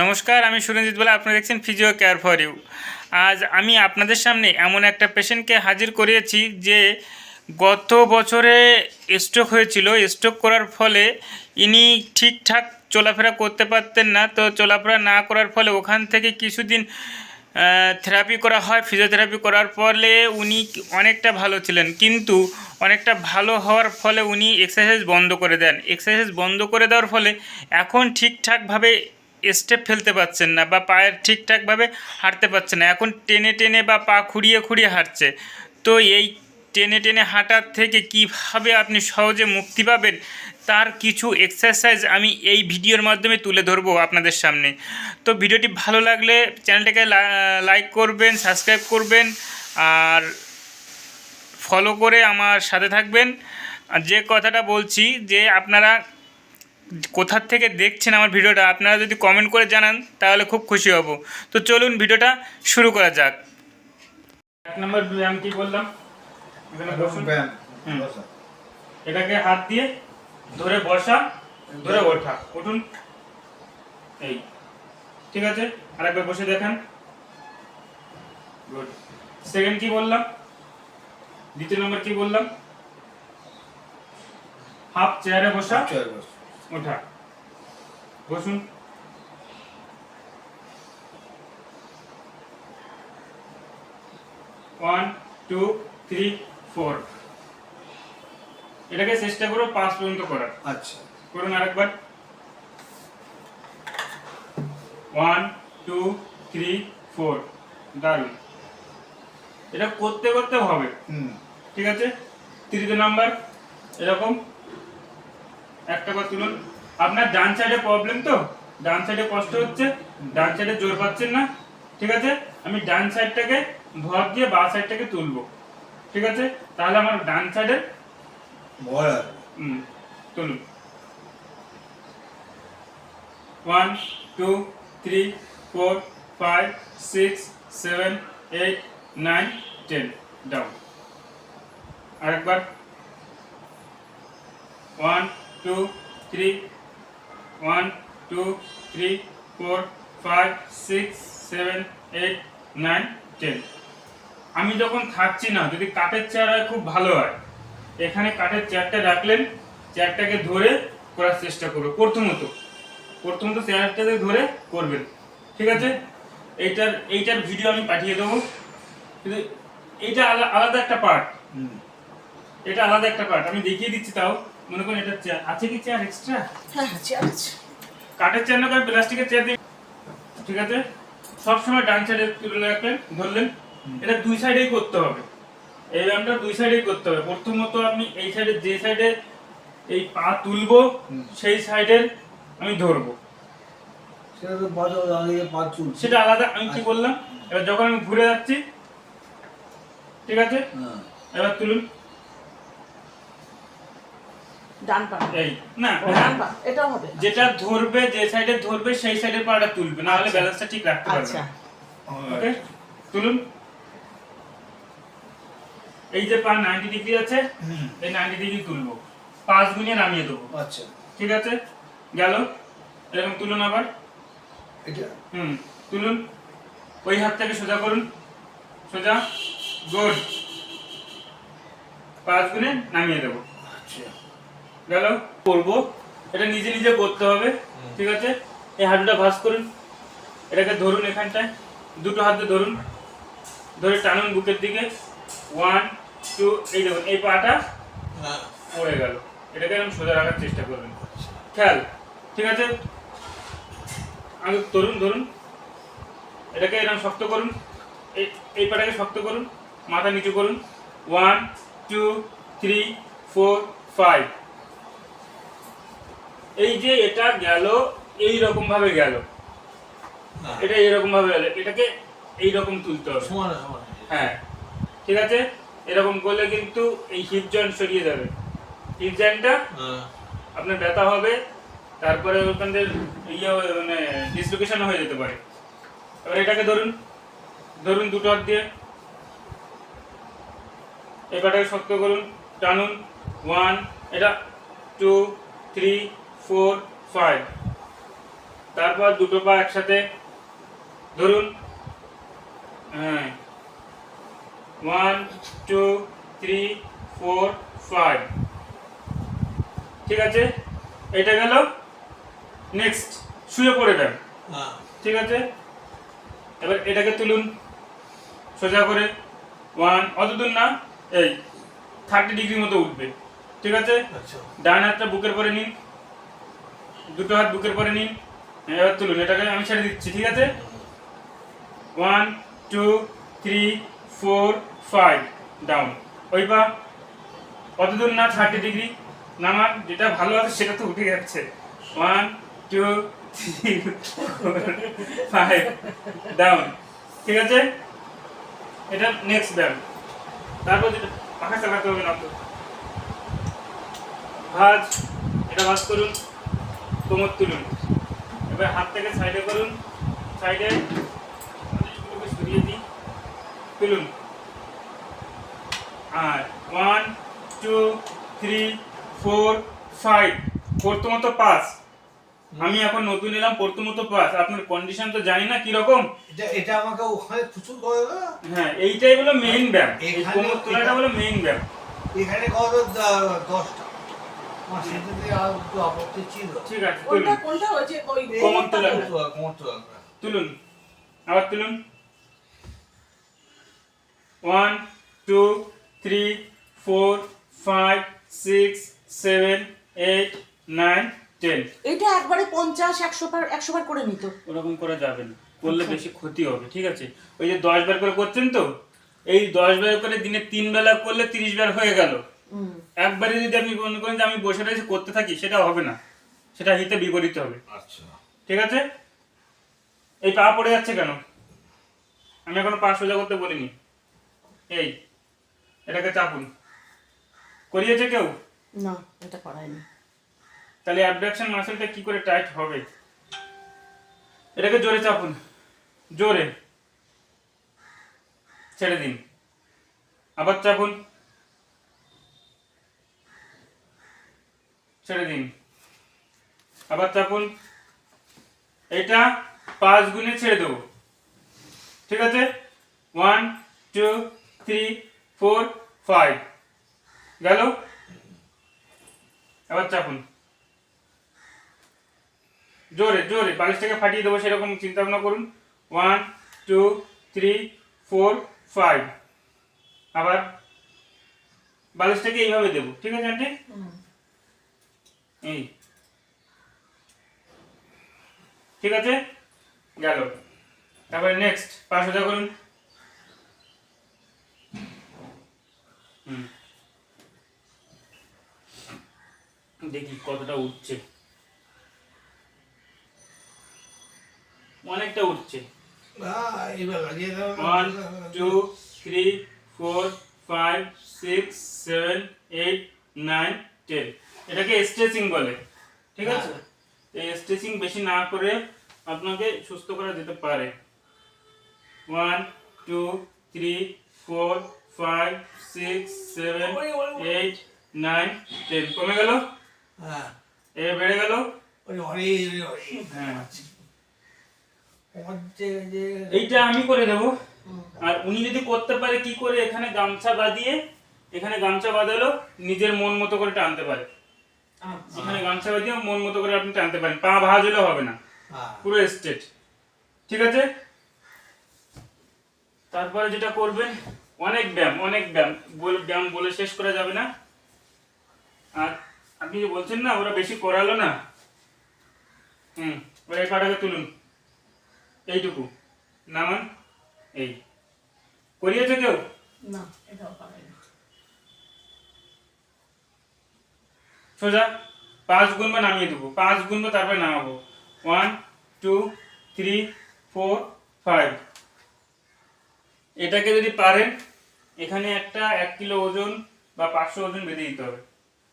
নমস্কার, আমি সুরঞ্জিত বলে। আপনারা দেখছেন ফিজিও কেয়ার ফর ইউ আজ আমি আপনাদের সামনে এমন একটা পেশেন্টকে হাজির করিয়েছি যে গত বছরে স্ট্রোক হয়েছিল। স্ট্রোক করার ফলে ইনি ঠিকঠাক চলাফেরা করতে পারতেন না। তো চলাফেরা না করার ফলে ওখান থেকে কিছুদিন থেরাপি করা হয় ফিজিওথেরাপি করার ফলে উনি অনেকটা ভালো ছিলেন। কিন্তু অনেকটা ভালো হওয়ার ফলে উনি এক্সারসাইজ বন্ধ করে দেন। এক্সারসাইজ বন্ধ করে দেওয়ার ফলে এখন ঠিকঠাকভাবে স্টেপ ফেলতে পারছেন না বা পায়ের ঠিকঠাকভাবে হাঁটতে পারছেন না। এখন টেনে টেনে বা পা খুঁড়িয়ে খুঁড়িয়ে হাঁটছে। তো এই টেনে টেনে হাঁটার থেকে কীভাবে আপনি সহজে মুক্তি পাবেন তার কিছু এক্সারসাইজ আমি এই ভিডিওর মাধ্যমে তুলে ধরবো আপনাদের সামনে। তো ভিডিওটি ভালো লাগলে চ্যানেলটাকে লাইক করবেন সাবস্ক্রাইব করবেন আর ফলো করে আমার সাথে থাকবেন। আর যে কথাটা বলছি যে আপনারা কোথার থেকে দেখছেন আমার ভিডিওটা আপনারা যদি কমেন্ট করে জানান তাহলে খুব খুশি হব। তো চলুন ভিডিওটা শুরু করা যাক। এক নম্বর ব্যায়াম কি বললাম? এখানে বসুন। ব্যায়াম। এটাকে হাত দিয়ে ধরে বসা ধরে ওঠা। উঠুন। এই। ঠিক আছে? আরেকবার বসে দেখেন। গুড সেকেন্ড কি বললাম? দ্বিতীয় নম্বর কি বললাম? হাফ চেয়ারে বসা। ওঠা। বসুন। ওয়ান টু থ্রি ফোর এটাকে চেষ্টা করো পাঁচ পর্যন্ত করার। আচ্ছা। করুন আরেকবার। ওয়ান টু থ্রি ফোর দারুণ। এটা করতে করতে হবে। হুম। ঠিক আছে? তৃতীয় নাম্বার এরকম। একটা বার তুলুন। আপনার ডান সাইডে প্রবলেম তো? ডান সাইডে কষ্ট হচ্ছে? ডান সাইডে জোর পাচ্ছেন না? ঠিক আছে? আমি ডান সাইডটাকে ভর দিয়ে বা সাইডটাকে তুলবো। ঠিক আছে? তাহলে আমার ডান সাইডে seven eight nine ten down আরেকবার। One two three one two three four five six seven eight nine ten আমি যখন থাকছি না, যদি কাঠের চেয়ার হয় খুব ভালো হয় এখানে কাঠের চেয়ারটা রাখলেন চেয়ারটাকে ধরে করার চেষ্টা করব প্রথমত। প্রথমত চেয়ারটাকে ধরে করবেন ঠিক আছে? এইটার এইটার ভিডিও আমি পাঠিয়ে দেবো। কিন্তু এইটা আলাদা একটা পার্ট হুম। এটা আলাদা একটা পার্ট আমি দেখিয়ে দিচ্ছি তাও। মনে করুন এটা চেয়ার আছে কি চেয়ার এক্সট্রা হ্যাঁ চেয়ার আছে। কাঠের চেয়ার না করে প্লাস্টিকের চেয়ার দিয়ে ঠিক আছে? সবসময় ডান সাইডে তুলে রাখলেন ধরলেন। এটা দুই সাইডেই করতে হবে। এই ব্যায়ামটা দুই সাইডেই করতে হবে। প্রথমত আপনি এই সাইডে যে সাইডে এই পা তুলবো সেই সাইডের আমি ধরবো। সেটা আলাদা আমি কি বললাম? এবার যখন আমি ঘুরে যাচ্ছি ঠিক আছে? হ্যাঁ। এবার তুলুন। ডান পা। এই না ডান পা এটাও হবে। যেটা ধরবে যে সাইডে ধরবে সেই সাইডের পাটা তুলবে। না হলে আচ্ছা। ব্যালেন্সটা ঠিক রাখতে পারবে আচ্ছা। ওকে তুলুন। এই যে পা 90 ডিগ্রি আছে হুম। এই 90 ডিগ্রি তুলবো। পাঁচ গুণে নামিয়ে দেবো। আচ্ছা। ঠিক আছে? গেল? এরকম তুলুন আবার। এটা? হুম তুলুন। ওই হাতটাকে সোজা করুন। সোজা? গুড। পাঁচ গুণে নামিয়ে দেবো। আচ্ছা। গেল? করব। এটা নিজে নিজে করতে হবে। ঠিক আছে? এই হাঁটুটা ভাঁজ করুন। এটাকে ধরুন এখানটায়। দুটো হাতে ধরুন। ধরে টানুন বুকের দিকে। ওয়ান টু এই দেখুন এই পাটা হ্যাঁ। পড়ে গেল। এটাকে এরকম সোজা রাখার চেষ্টা করবেন। খেয়াল ঠিক আছে? আমি ধরুন ধরুন। এটাকে এরকম শক্ত করুন। এই পাটাকে শক্ত করুন। মাথা নিচু করুন। One two three four five এই যে এটা গেল এই রকম ভাবে গেল এটা এরকম ভাবে গেল। এটাকে এই রকম তুলতে হবে। সমান সমান হ্যাঁ। ঠিক আছে? এরকম করলে কিন্তু এই হিপ জয়েন্ট সরিয়ে যাবে। হিপ জয়েন্টটা হ্যাঁ। আপনার ব্যথা হবে তারপরে ওখান থেকে ইয়ে হয়ে- মানে ডিসলোকেশন হয়ে যেতে পারে। এবার এটাকে ধরুন ধরুন দুটো হাত দিয়ে। এই পাটাকে শক্ত করুন টানুন। ওয়ান এটা টু থ্রি ফোর ফাইভ তারপর দুটো পা একসাথে ধরুন। হ্যাঁ। One two three four five ঠিক আছে? এটা গেল নেক্সট শুয়ে পড়ে দেন হ্যাঁ। ঠিক আছে? এবার এটাকে তুলুন। সোজা করে। ওয়ান অত দূর না এই থার্টি ডিগ্রি মতো উঠবে। ঠিক আছে? আচ্ছা। ডান হাতটা বুকের পরে নিন। দুটো হাত বুকের পরে নিন। এবার তুলুন এটাকে আমি ছেড়ে দিচ্ছি ঠিক আছে? One two three four, five, down. ওই পা কত দূর না থার্টি ডিগ্রি নামার যেটা ভালো আছে সেটা তো উঠে যাচ্ছে। One, two, three five, down. ঠিক আছে? এটা নেক্সট ব্যায়াম তারপর যেটা পাখা চালাতে হবে না তো। ভাজ, এটা ভাজ করুন, কোমর তুলুন। এবার হাত থেকে সাইডে করুন। সাইডে তুলুন। আর one two three four five প্রথমত পাস আমি এখন নতুন এলাম প্রথমত পাস আপনার কন্ডিশন তো জানি না কীরকম? এটা এটা আমাকে ওখানে প্রচুর করে হ্যাঁ এইটাই হলো মেইন ব্যায়াম। এই কোমর তোলাটা হলো মেইন ব্যায়াম। এখানে কত দশটা। ঠিক আছে কোনটা তুলুন। কোনটা ওই যে ওই এই কোমর তোলা। কোমর তোলা, কোমর তোলা। তুলুন আবার তুলুন one two three four five six seven eight nine ten. এটা একবারে পঞ্চাশ একশো বার একশো বার করে নিত। ওরকম করা যাবে না। করলে বেশি ক্ষতি হবে ঠিক আছে? ওই যে দশ বার করে করছেন তো? এই দশ বার করে দিনে তিন বেলা করলে তিরিশ বার হয়ে গেল। একবারে যদি আপনি মনে করেন যে আমি বসে রয়েছি করতে থাকি সেটা হবে না। সেটা হিতে বিপরীত হবে। আচ্ছা। ঠিক আছে? এই পা পড়ে যাচ্ছে কেন? আমি এখনও পা সোজা করতে বলিনি। এই এটাকে চাপুন। করিয়েছে কেউ? না এটা করায়নি। তাহলে অ্যাবডাকশন মাসেলটা কি করে টাইট হবে? এটাকে জোরে চাপুন। জোরে। ছেড়ে দিন। আবার চাপুন। ছেড়ে দিন। আবার চাপুন। এটা পাঁচ গুণে ছেড়ে দেবো। ঠিক আছে? One two three four five গেল? আবার চাপুন। জোরে জোরে বালিশটাকে ফাটিয়ে দেবো সেরকম চিন্তা ভাবনা করুন। One two three four five আবার বালিশটাকে এইভাবে দেবো। ঠিক আছে, আন্টি। এই। ঠিক আছে? গেল। তারপরে নেক্সট পা সোজা করুন। দেখি কতটা উঠছে। অনেকটা উঠছে। One two three four five six seven eight nine ten এটাকে স্ট্রেচিং বলে। ঠিক আছে? এই স্ট্রেচিং বেশি না করে আপনাকে সুস্থ করা যেতে পারে। One two three four five six seven eight nine ten কমে গেল? হ্যাঁ। এ বেড়ে গেল। হ্যাঁ। এইটা আমি করে দেবো। আর উনি যদি করতে পারে কি করে এখানে গামছা বাঁধিয়ে এখানে গামছা বাঁধালো নিজের মন মতো করে টানতে পারে। আচ্ছা। এখানে গামছা বাঁধিয়ে মন মতো করে আপনি টানতে পারেন। পা ভাঁজ হলে হবে না। হ্যাঁ। পুরো স্ট্রেট ঠিক আছে? তারপরে যেটা করবেন অনেক ব্যায়াম অনেক ব্যায়াম। বল- ব্যায়াম বলে শেষ করা যাবে না। আর আপনি যে বলছেন না ওরা বেশি করালো না। হুম ওই পাটাকে তুলুন। এইটুকু। নামান এই। করিয়েছে কেউ? না এটাও করায়নি সোজা পাঁচ গুনবা নামিয়ে দেবো। পাঁচ গুনবা তারপরে নামাবো। One two three four five. এটাকে যদি পারেন, এখানে একটা এক কিলো ওজন বা পাঁচশো ওজন বেঁধে দিতে হবে।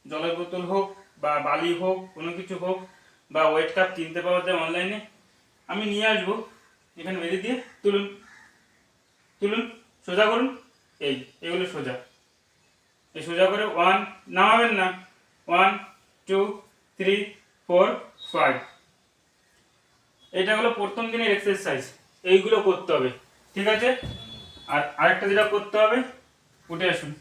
জলের বোতল হোক বা বালি হোক, কোনো কিছু হোক, বা ওয়েট কাপ কিনতে পাওয়া যায় অনলাইনে আমি নিয়ে আসব, এখানে বেঁধে দিয়ে তুলুন তুলুন, সোজা করুন, এই, এগুলো সোজা। এই সোজা করে ওয়ান নামাবেন না। One two three four five এটা হলো প্রথম দিনের এক্সারসাইজ এইগুলো করতে হবে। ঠিক আছে? আর আরেকটা যেটা করতে হবে উঠে আসুন।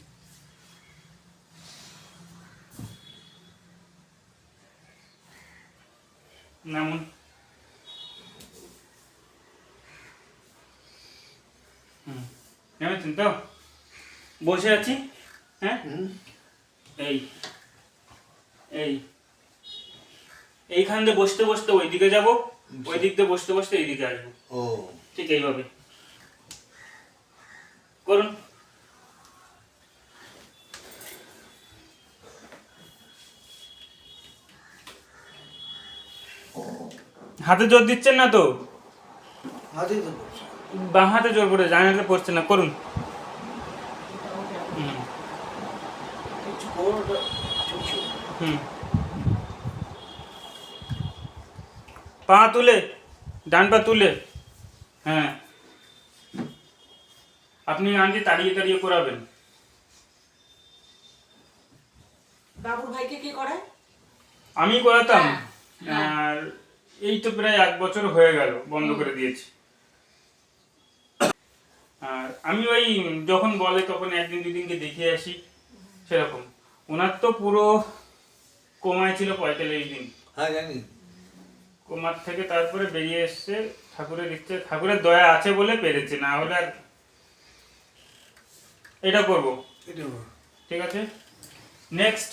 নামুন। হুম নেমেছেন তো? বসে আছি হ্যাঁ? এই এই এইখান দিয়ে বসতে বসতে ওই দিকে যাব ওই দিক দিয়ে বসতে বসতে এই দিকে আসব। ও। ঠিক এইভাবে। করুন। হাতে জোর দিচ্ছেন না তো? বাম হাতে জোর ডান হাতে পড়ছে না করুন। হুম। পা তুলে ডান পা তুলে। হ্যাঁ। আপনি আনটি তাড়িয়ে তাড়িয়ে করাবেন। বাবুর ভাইকে কে করায়? আমি করাতাম। হ্যাঁ, আর এই তো প্রায় এক বছর হয়ে গেল বন্ধ করে দিয়েছি। আর আমি ওই যখন বলে তখন একদিন দুদিনকে দেখে আসি সেরকম। ওনার তো পুরো কমায় ছিল পঁয়তাল্লিশ দিন। হ্যাঁ জানি। কোমার থেকে তারপরে বেরিয়ে এসছে ঠাকুরের ইচ্ছে ঠাকুরের দয়া আছে বলে পেরেছে না হলে আর এটা করব। ঠিক আছে? নেক্সট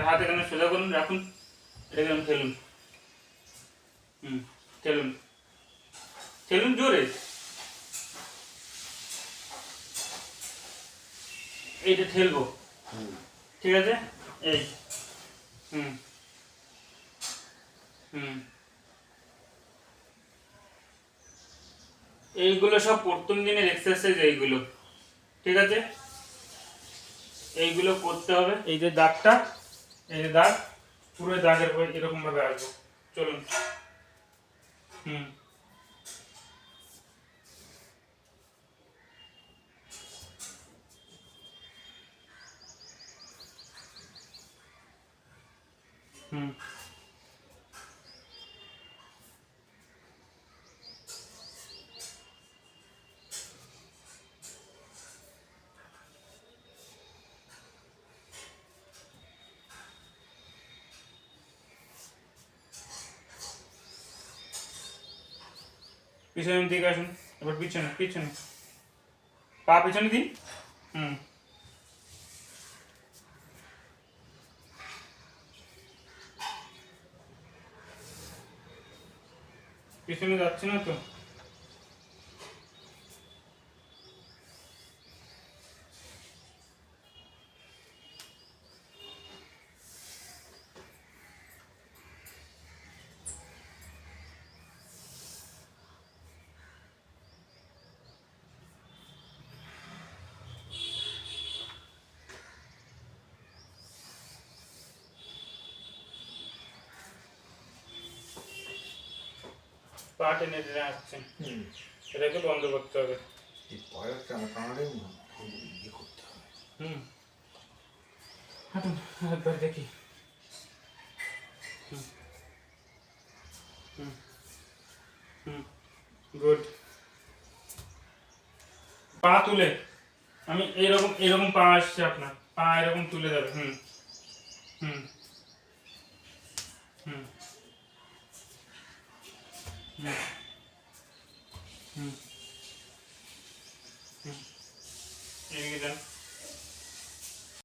হাতে কেন সোজা করুন রাখুন। এটা কেন ঠেলুন। হুম ঠেলুন। ঠেলুন জোরে। এইটা ঠেলবো। ঠিক আছে? এই। হুম। হুম। এইগুলো সব প্রথম দিনের এক্সারসাইজ এইগুলো। ঠিক আছে? এইগুলো করতে হবে। এই যে দাগটা এই যে দাগ পুরো দাগের পর এরকম ভাবে আসব। চলুন। হুম। হুম। পিছনের দিকে আসুন এবার পিছনে পিছনে। পা পিছনে দিন। হুম। পিছনে যাচ্ছে না তো? পা টেনে টেনে আসছে। এটাকে বন্ধ করতে হবে। ইয়ে হুম। হাঁটুন একবার দেখি। হুম। হুম। গুড। পা তুলে। আমি এইরকম এরকম পা আসছে আপনার। পা এরকম তুলে যাবে হুম। হুম। হুম। হুম হুম হুম এদিকে যান